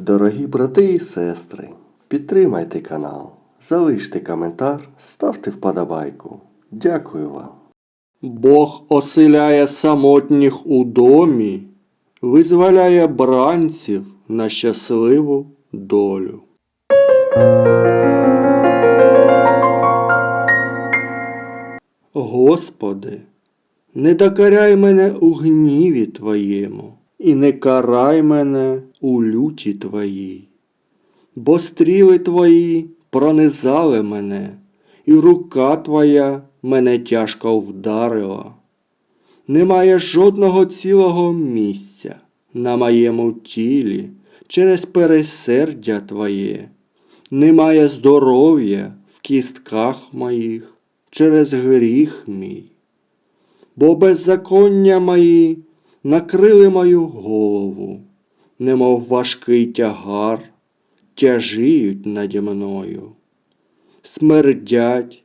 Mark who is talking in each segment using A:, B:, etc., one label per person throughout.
A: Дорогі брати і сестри, підтримайте канал, залиште коментар, ставте вподобайку. Дякую вам.
B: Бог оселяє самотніх у домі, визволяє бранців на щасливу долю. Господи, не докаряй мене у гніві Твоєму, і не карай мене у люті Твоїй. Бо стріли Твої пронизали мене, і рука Твоя мене тяжко вдарила. Немає жодного цілого місця на моєму тілі через пересердя Твоє, немає здоров'я в кістках моїх через гріх мій. Бо беззаконня мої накрили мою голову, немов важкий тягар, тяжіють наді мною. Смердять,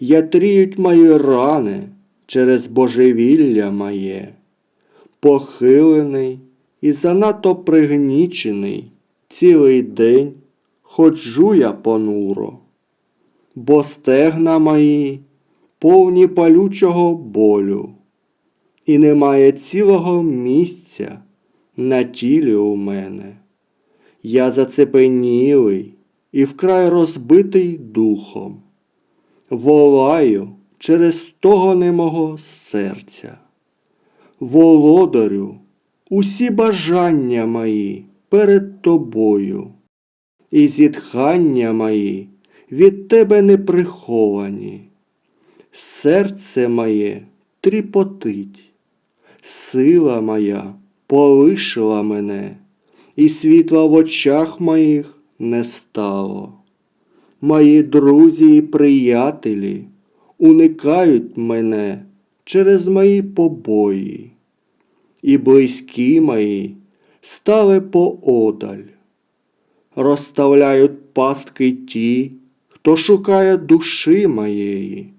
B: ятріють мої рани через божевілля моє, похилений і занадто пригнічений цілий день ходжу я понуро, бо стегна мої повні палючого болю, і немає цілого місця на тілі у мене. Я зацепенілий і вкрай розбитий духом, волаю через того немого серця. Володарю, усі бажання мої перед тобою, і зітхання мої від тебе не приховані. Серце моє тріпотить, сила моя полишила мене, і світла в очах моїх не стало. Мої друзі і приятелі уникають мене через мої побої, і близькі мої стали поодаль, розставляють пастки ті, хто шукає душі моєї,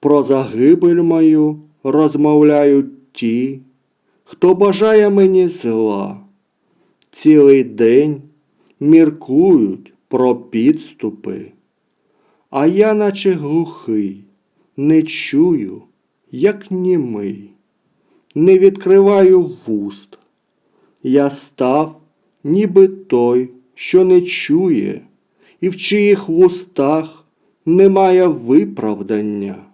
B: про загибель мою розмовляють ті, хто бажає мені зла. Цілий день міркують про підступи, а я, наче глухий, не чую, як німий, не відкриваю вуст. Я став, ніби той, що не чує, і в чиїх вустах немає виправдання.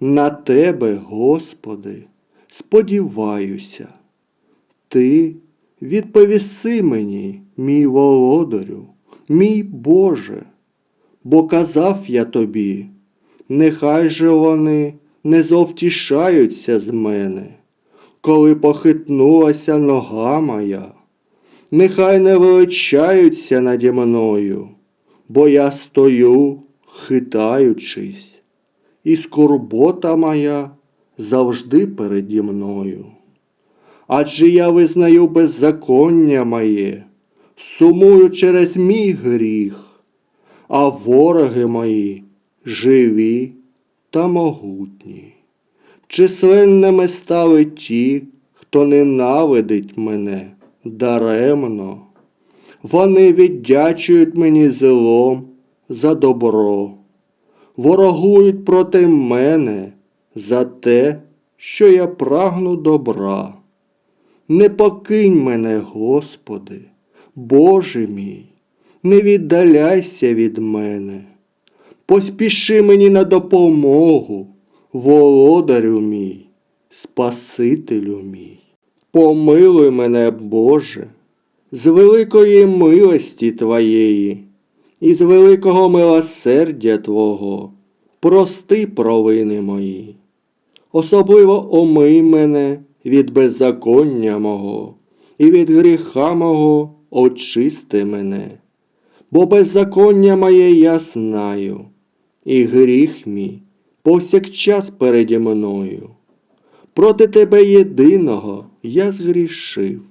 B: На тебе, Господи, сподіваюся, Ти відповіси мені, мій володарю, мій Боже, бо казав я тобі, нехай же вони не зовтішаються з мене, коли похитнулася нога моя, нехай не величаються наді мною, бо я стою, хитаючись, і скорбота моя завжди переді мною. Адже я визнаю беззаконня моє, сумую через мій гріх, а вороги мої живі та могутні. Численними стали ті, хто ненавидить мене даремно. Вони віддячують мені злом за добро, ворогують проти мене за те, що я прагну добра. Не покинь мене, Господи, Боже мій, не віддаляйся від мене. Поспіши мені на допомогу, володарю мій, Спасителю мій. Помилуй мене, Боже, з великої милості Твоєї і з великого милосердя Твого, прости провини мої. Особливо омий мене від беззаконня мого, і від гріха мого очисти мене. Бо беззаконня моє я знаю, і гріх мій повсякчас переді мною. Проти тебе єдиного я згрішив,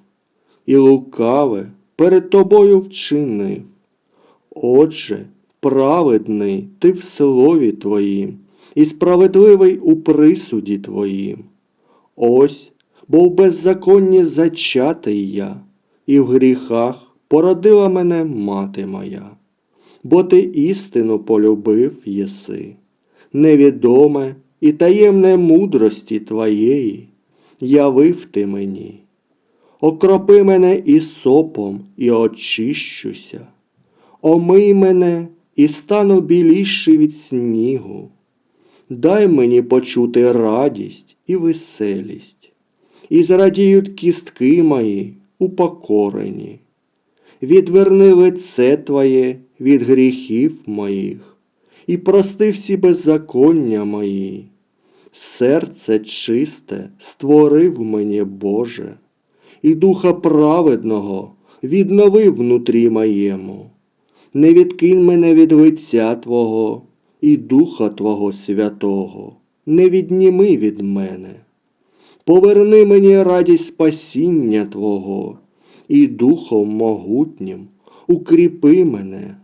B: і лукаве перед тобою вчинив. Отже, праведний ти в слові твоїм, і справедливий у присуді твоїм. Ось, бо в беззаконні зачатий я, і в гріхах породила мене мати моя, бо ти істину полюбив єси, невідоме і таємне мудрості твоєї явив ти мені. Окропи мене і сопом, і очищуся, омий мене і стану біліший від снігу. Дай мені почути радість і веселість, і зрадіють кістки мої упокорені. Відверни лице Твоє від гріхів моїх, і прости всі беззаконня мої. Серце чисте створив мені Боже, і духа праведного віднови внутрі моєму. Не відкинь мене від лиця Твого і Духа Твого Святого, не відніми від мене. Поверни мені радість спасіння Твого, і Духом могутнім укріпи мене.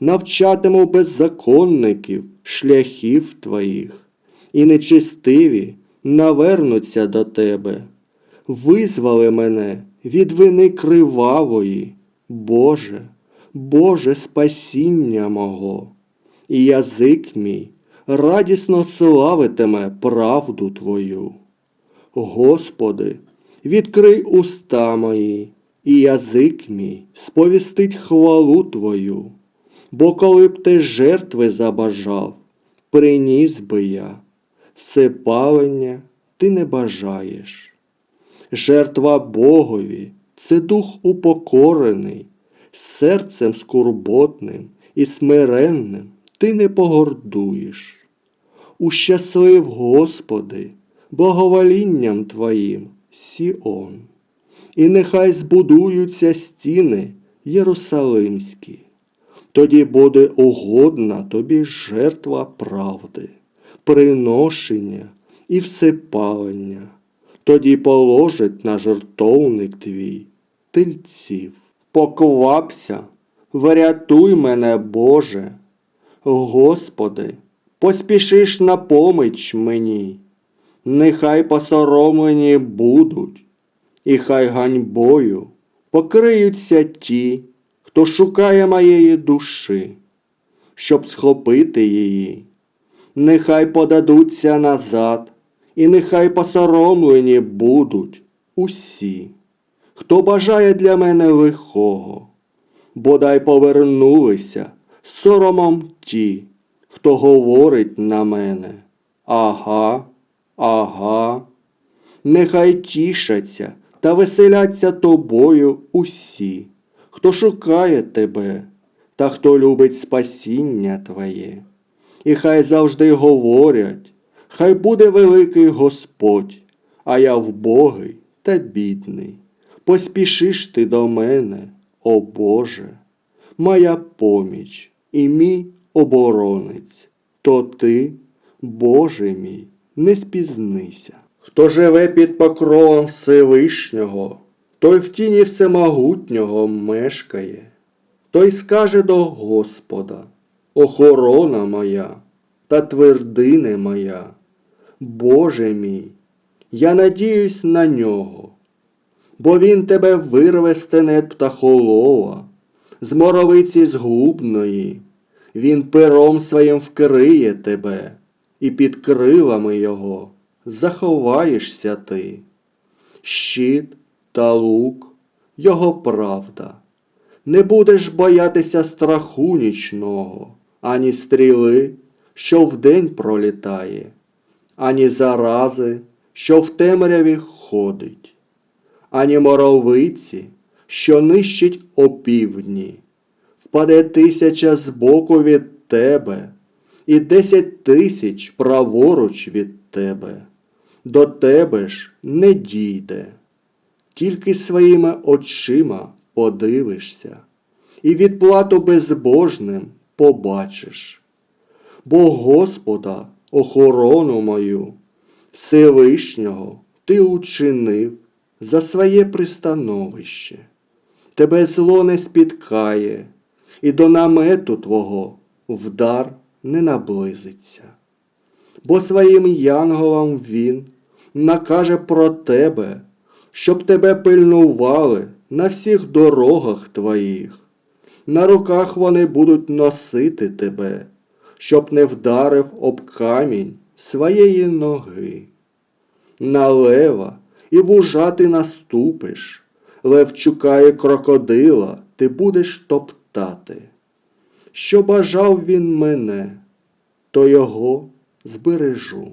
B: Навчатиму беззаконників шляхів Твоїх, і нечистиві навернуться до Тебе. Визвали мене від вини кривавої, Боже, Боже спасіння мого, і язик мій радісно славитиме правду Твою. Господи, відкрий уста мої, і язик мій сповістить хвалу Твою, бо коли б ти жертви забажав, приніс би я, все палення ти не бажаєш. Жертва Богові це дух упокорений, серцем скорботним і смиренним ти не погордуєш. Ущаслив, Господи, благоволінням Твоїм Сіон, і нехай збудуються стіни Єрусалимські, тоді буде угодна тобі жертва правди, приношення і всепалення, тоді положить на жертовник твій тельців. Поквапся, врятуй мене, Боже, Господи, поспішиш на поміч мені, нехай посоромлені будуть, і хай ганьбою покриються ті, хто шукає моєї душі, щоб схопити її. Нехай подадуться назад, і нехай посоромлені будуть усі, хто бажає для мене лихого, бодай повернулися соромом ті, хто говорить на мене. Ага, ага. Нехай тішаться та веселяться тобою усі, хто шукає тебе та хто любить спасіння твоє. І хай завжди говорять, хай буде великий Господь, а я вбогий та бідний. Поспішиш ти до мене, о Боже, моя поміч і мій оборонець, то ти, Боже мій, не спізнися. Хто живе під покровом Всевишнього, той в тіні всемогутнього мешкає, той скаже до Господа, охорона моя та твердине моя, Боже мій, я надіюсь на нього, бо він тебе вирве з тенет птахолова, з моровиці згубної, він пером своїм вкриє тебе, і під крилами його заховаєшся ти. Щит та лук, його правда. Не будеш боятися страху нічного, ані стріли, що вдень пролітає, ані зарази, що в темряві ходить, ані моровиці, що нищить опівдні. Впаде тисяча збоку від тебе, і десять тисяч праворуч від тебе. До тебе ж не дійде. Тільки своїми очима подивишся, і відплату безбожним побачиш. Бо Господа, охорону мою, Всевишнього ти учинив за своє пристановище. Тебе зло не спіткає, і до намету твого вдар не наблизиться. Бо своїм янголам він накаже про тебе, щоб тебе пильнували на всіх дорогах твоїх. На руках вони будуть носити тебе, щоб не вдарив об камінь своєї ноги. На лева і вужа ти наступиш, лев чукає крокодила, ти будеш топтати. Що бажав він мене, то його збережу.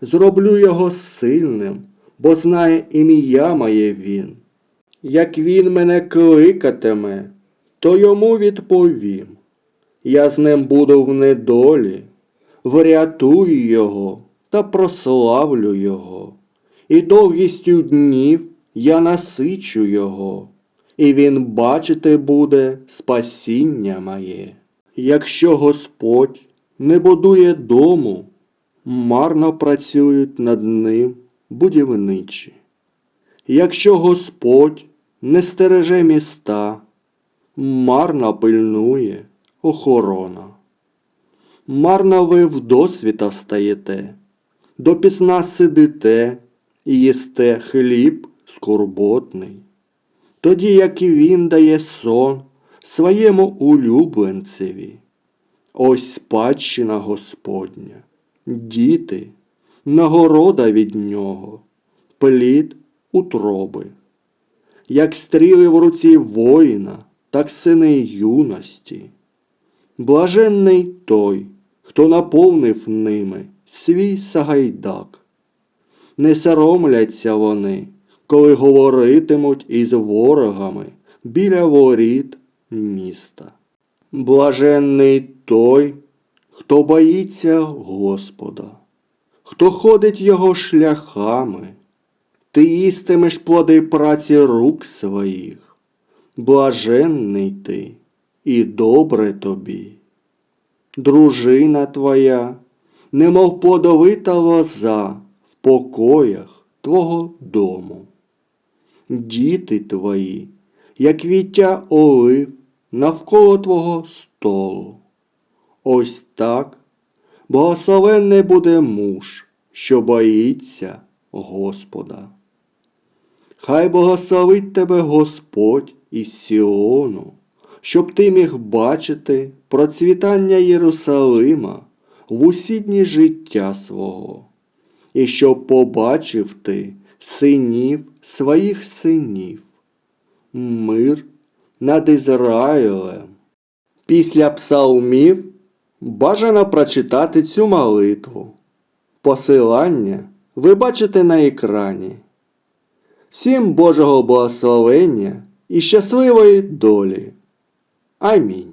B: Зроблю його сильним, бо знає ім'я моє він. Як він мене кликатиме, то йому відповім. Я з ним буду в недолі, врятую його та прославлю його, і довгістю днів я насичу його, і він бачити буде спасіння моє. Якщо Господь не будує дому, марно працюють над ним будівничі. Якщо Господь не стереже міста, марно пильнує охорона. Марно ви вдосвіта стаєте, допізна сидите і їсте хліб скорботний. Тоді як і він дає сон своєму улюбленцеві. Ось спадщина Господня, діти, нагорода від нього, плід утроби. Як стріли в руці воїна, так сини юності. Блаженний той, хто наповнив ними свій сагайдак. Не соромляться вони, коли говоритимуть із ворогами біля воріт міста. Блаженний той, хто боїться Господа, хто ходить його шляхами, ти їстимеш плоди праці рук своїх, блаженний ти і добре тобі. Дружина твоя, немов плодовита лоза в покоях твого дому. Діти твої, як віття олив навколо твого столу. Ось так благословенний буде муж, що боїться Господа. Хай благословить тебе Господь із Сіону, щоб ти міг бачити процвітання Єрусалима в усі дні життя свого, і щоб побачив ти синів своїх синів, мир над Ізраїлем. Після псалмів бажано прочитати цю молитву. Посилання ви бачите на екрані. Всім Божого благословення і щасливої долі. Амінь.